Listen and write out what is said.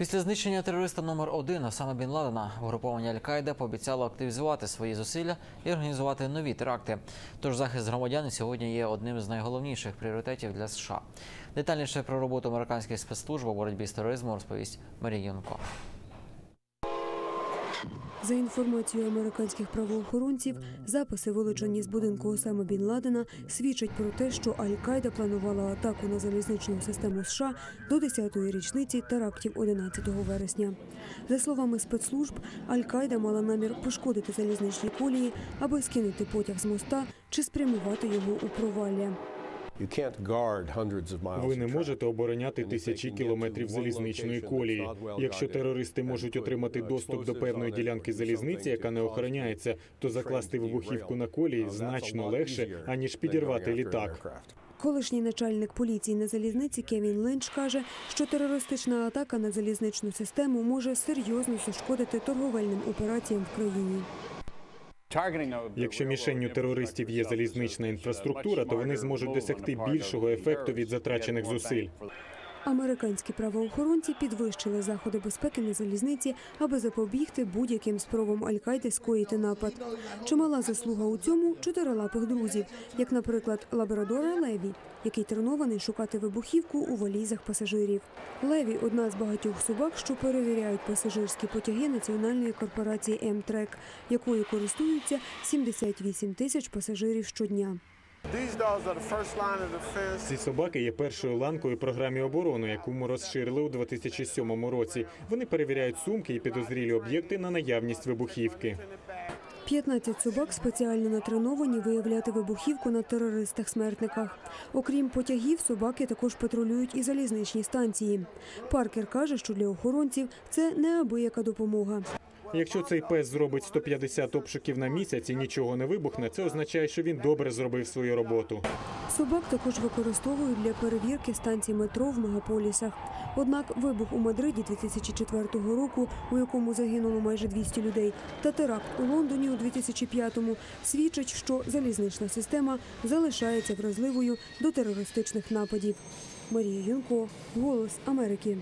Після знищення терориста номер 1 Осама Бін Ладена угруповання Аль-Каїда пообіцяло активізувати свої зусилля і організувати нові теракти. Тож захист громадян сьогодні є одним з найголовніших пріоритетів для США. Детальніше про роботу американських спецслужб у боротьбі з тероризмом розповість Марія Юнко. За інформацією американських правоохоронців, записи, вилучені з будинку Осама Бін Ладена, свідчать про те, що Аль-Каїда планувала атаку на залізничну систему США до 10-ї річниці терактів 11 вересня. За словами спецслужб, Аль-Каїда мала намір пошкодити залізничні колії, аби скинути потяг з моста чи спрямувати його у провалля. Ви не можете обороняти тисячі кілометрів залізничної колії. Якщо терористи можуть отримати доступ до певної ділянки залізниці, яка не охороняється, то закласти вибухівку на колії значно легше аніж підірвати літак. Колишній начальник поліції на залізниці Кевін Линч каже, що терористична атака на залізничну систему може серйозно зашкодити торговельним операціям в країні. Якщо мішенню терористів є залізнична інфраструктура, то вони зможуть досягти більшого ефекту від затрачених зусиль. Американські правоохоронці підвищили заходи безпеки на залізниці, аби запобігти будь-яким спробам Аль-Каїди скоїти напад. Чимала заслуга у цьому чотирилапих друзів, як, наприклад, лабрадора Леві, який тренований шукати вибухівку у валізах пасажирів. Леві одна з багатьох собак, що перевіряють пасажирські потяги національної корпорації М-Трек, якою користуються 78 тисяч пасажирів щодня. Ці собаки є першою ланкою програмі оборони, яку ми розширили у 2007 році. Вони перевіряють сумки і підозрілі об'єкти на наявність вибухівки. 15 собак спеціально натреновані виявляти вибухівку на терористах-смертниках. Окрім потягів, собаки також патрулюють і залізничні станції. Паркер каже, що для охоронців це неабияка допомога. Якщо цей пес зробить 150 обшуків на місяць і нічого не вибухне, це означає, що він добре зробив свою роботу. Собак також використовують для перевірки станцій метро в мегаполісах. Однак вибух у Мадриді 2004 року, у якому загинуло майже 200 людей, та теракт у Лондоні у 2005-му свідчать, що залізнична система залишається вразливою до терористичних нападів. Марія Юнко, Голос Америки.